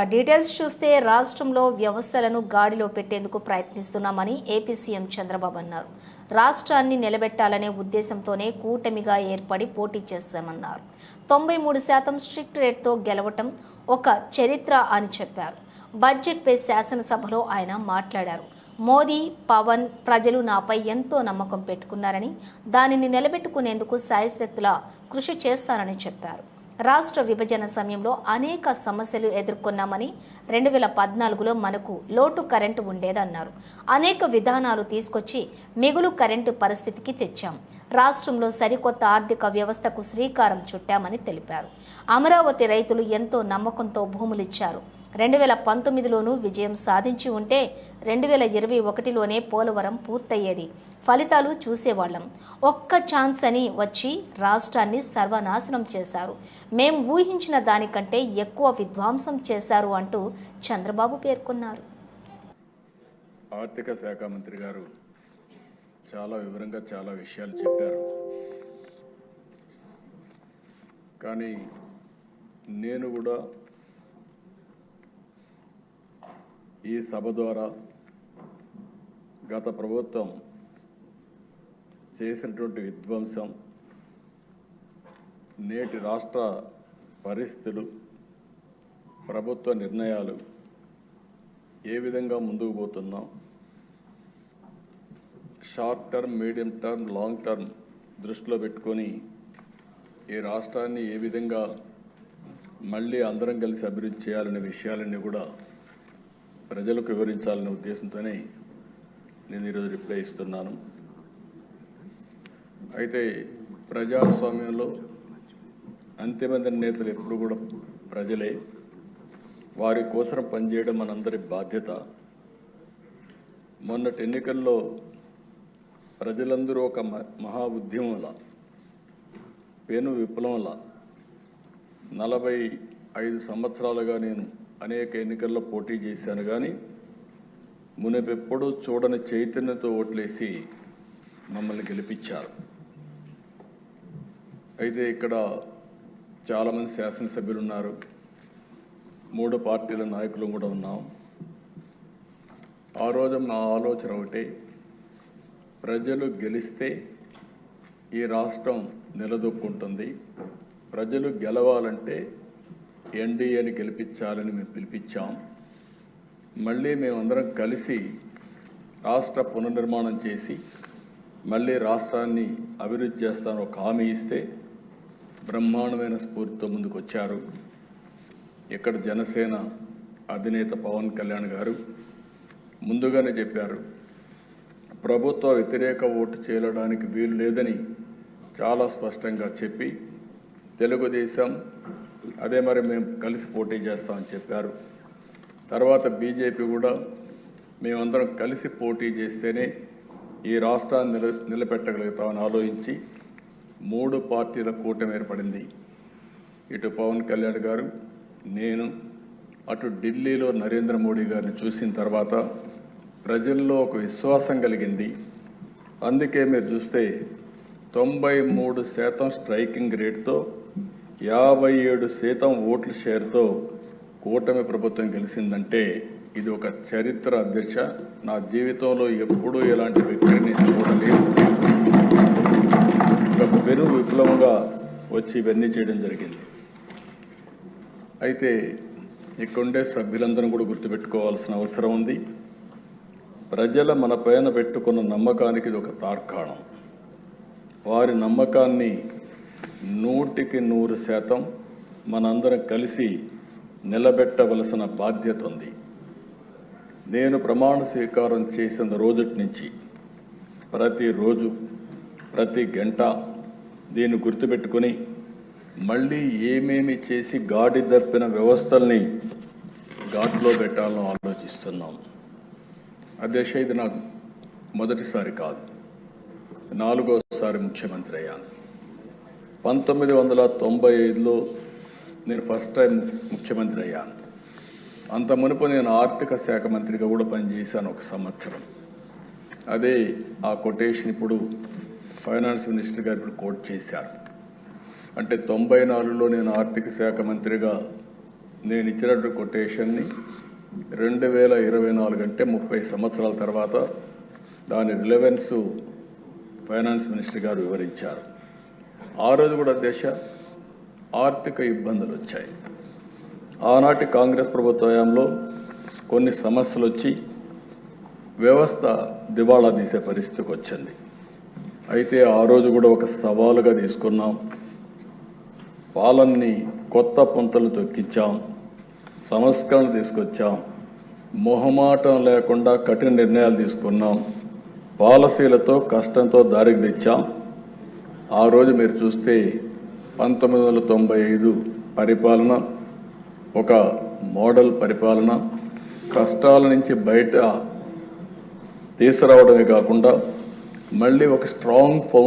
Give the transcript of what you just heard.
ఇక డీటెయిల్స్ చూస్తే రాష్ట్రంలో వ్యవస్థలను గాడిలో పెట్టేందుకు ప్రయత్నిస్తున్నామని ఏపీ సీఎం చంద్రబాబు అన్నారు. రాష్ట్రాన్ని నిలబెట్టాలనే ఉద్దేశంతోనే కూటమిగా ఏర్పడి పోటీ చేస్తామన్నారు. తొంభై మూడు శాతం స్ట్రిక్ట్ రేట్తో గెలవటం ఒక చరిత్ర అని చెప్పారు. బడ్జెట్పై శాసనసభలో ఆయన మాట్లాడారు. మోదీ పవన్ ప్రజలు నాపై ఎంతో నమ్మకం పెట్టుకున్నారని దానిని నిలబెట్టుకునేందుకు సాయశక్తులా కృషి చేస్తారని చెప్పారు. రాష్ట్ర విభజన సమయంలో అనేక సమస్యలు ఎదుర్కొన్నామని రెండు వేల పద్నాలుగులో మనకు లోటు కరెంటు ఉండేదన్నారు. అనేక విధానాలు తీసుకొచ్చి మిగులు కరెంటు పరిస్థితికి తెచ్చాం. రాష్ట్రంలో సరికొత్త ఆర్థిక వ్యవస్థకు శ్రీకారం చుట్టామని తెలిపారు. అమరావతి రైతులు ఎంతో నమ్మకంతో భూములిచ్చారు. రెండు వేల పంతొమ్మిదిలోనూ విజయం సాధించి ఉంటే రెండు వేల ఇరవై ఒకటిలోనే పోలవరం పూర్తయ్యేది. ఫలితాలు చూసేవాళ్ళం. ఒక్క ఛాన్స్ అని వచ్చి రాష్ట్రాన్ని సర్వనాశనం చేశారు. మేం ఊహించిన దానికంటే ఎక్కువ విధ్వంసం చేశారు అంటూ చంద్రబాబు పేర్కొన్నారు. ఆర్థిక శాఖ మంత్రి గారు చాలా వివరంగా చాలా విషయాలు చెప్పారు. కానీ నేను కూడా ఈ సభ ద్వారా గత ప్రభుత్వం చేసినటువంటి విధ్వంసం నేటి రాష్ట్ర పరిస్థితులు ప్రభుత్వ నిర్ణయాలు ఏ విధంగా ముందుకు పోతున్నాం short term medium term long term దృష్టిలో పెట్టుకొని ఈ రాష్ట్రాన్ని ఏ విధంగా మళ్ళీ అందరం కలిసి అభివృద్ధి చేయాలనే విషయాలన్నీ కూడా ప్రజలకు వివరించాలనే ఉద్దేశంతోనే నేను ఈరోజు రిప్లై ఇస్తున్నాను. అయితే ప్రజాస్వామ్యంలో అంతిమ నేతలు ఎప్పుడు కూడా ప్రజలే. వారి కోసం పనిచేయడం మనందరి బాధ్యత. మొన్నటి ఎన్నికల్లో ప్రజలందరూ ఒక మ- మహా ఉద్యమంలా పెను విప్లవంలా. నలభై ఐదు సంవత్సరాలుగా నేను అనేక ఎన్నికల్లో పోటీ చేశాను కానీ మునిపెప్పుడూ చూడని చైతన్యంతో ఓట్లేసి మమ్మల్ని గెలిపించారు. అయితే ఇక్కడ చాలామంది శాసనసభ్యులు ఉన్నారు మూడు పార్టీల నాయకులు కూడా ఉన్నాం. ఆ రోజు నా ఆలోచన ఒకటే ప్రజలు గెలిస్తే ఈ రాష్ట్రం నిలదొక్కుంటుంది. ప్రజలు గెలవాలంటే ఎన్డీఏని గెలిపించాలని మేము పిలిపించాం. మళ్ళీ మేమందరం కలిసి రాష్ట్ర పునర్నిర్మాణం చేసి మళ్ళీ రాష్ట్రాన్ని అభివృద్ధి చేస్తాను ఒక హామీ ఇస్తే బ్రహ్మాండమైన స్ఫూర్తితో ముందుకు వచ్చారు ఇక్కడ జనసేన అధినేత పవన్ కళ్యాణ్ గారు ముందుగానే చెప్పారు ప్రభుత్వ వ్యతిరేక ఓటు చేయడానికి వీలు లేదని చాలా స్పష్టంగా చెప్పి తెలుగుదేశం అదే మరి మేము కలిసి పోటీ చేస్తామని చెప్పారు. తర్వాత బీజేపీ కూడా మేమందరం కలిసి పోటీ చేస్తేనే ఈ రాష్ట్రాన్ని నిల నిలబెట్టగలుగుతామని ఆలోచించి మూడు పార్టీల కూటమి ఏర్పడింది. ఇటు పవన్ కళ్యాణ్ గారు నేను అటు ఢిల్లీలో నరేంద్ర మోడీ గారిని చూసిన తర్వాత ప్రజల్లో ఒక విశ్వాసం కలిగింది. అందుకే మీరు చూస్తే తొంభై మూడు శాతం స్ట్రైకింగ్ రేట్తో యాభై ఏడు శాతం ఓట్ల షేర్తో కూటమి ప్రభుత్వం గెలిచిందంటే ఇది ఒక చరిత్ర అధ్యక్ష. నా జీవితంలో ఎప్పుడూ ఇలాంటి వ్యక్తిని చూడలేదు. ఒక పెను విప్లవంగా వచ్చి ఇవన్నీ చేయడం జరిగింది. అయితే ఇక్కడుండే సభ్యులందరం కూడా గుర్తుపెట్టుకోవాల్సిన అవసరం ఉంది. ప్రజల మన పైన పెట్టుకున్న నమ్మకానికి ఇది ఒక తార్కాణం. వారి నమ్మకాన్ని నూటికి నూరు శాతం మనందరం కలిసి నిలబెట్టవలసిన బాధ్యత ఉంది. నేను ప్రమాణ స్వీకారం చేసిన రోజుటి నుంచి ప్రతిరోజు ప్రతి గంట దీన్ని గుర్తుపెట్టుకొని మళ్ళీ ఏమేమి చేసి గాడి తప్పిన వ్యవస్థల్ని ఘాట్లో పెట్టాలని ఆలోచిస్తున్నాం. అధ్యక్ష ఇది నాకు మొదటిసారి కాదు. నాలుగోసారి ముఖ్యమంత్రి అయ్యాను. పంతొమ్మిది వందల తొంభై ఐదులో నేను ఫస్ట్ టైం ముఖ్యమంత్రి అయ్యాను. అంత మునుపు నేను ఆర్థిక శాఖ మంత్రిగా కూడా పనిచేశాను ఒక సంవత్సరం. అదే ఆ కొటేషన్ ఇప్పుడు ఫైనాన్స్ మినిస్టర్ గారు ఇప్పుడు కోట్ చేశారు. అంటే తొంభై నాలుగులో నేను ఆర్థిక శాఖ మంత్రిగా నేను ఇచ్చినటువంటి కొటేషన్ని రెండు వేల ఇరవై నాలుగు అంటే ముప్పై సంవత్సరాల తర్వాత దాని రిలవెన్స్ ఫైనాన్స్ మినిస్టర్ గారు వివరించారు. ఆ రోజు కూడా దేశ ఆర్థిక ఇబ్బందులు వచ్చాయి. ఆనాటి కాంగ్రెస్ ప్రభుత్వ హయాంలో కొన్ని సమస్యలు వచ్చి వ్యవస్థ దివాళా తీసే పరిస్థితికి వచ్చింది. అయితే ఆ రోజు కూడా ఒక సవాలుగా తీసుకున్నాం. పాలనని కొత్త పుంతలు తొక్కించాం సంస్కరణ తీసుకొచ్చాం. మొహమాటం లేకుండా కఠిన నిర్ణయాలు తీసుకున్నాం. పాలసీలతో కష్టంతో దారికి తెచ్చాం. ఆ రోజు మీరు చూస్తే పంతొమ్మిది వందల తొంభై ఐదు పరిపాలన ఒక మోడల్ పరిపాలన కష్టాల నుంచి బయట తీసుకురావడమే కాకుండా మళ్ళీ ఒక స్ట్రాంగ్ ఫౌండేషన్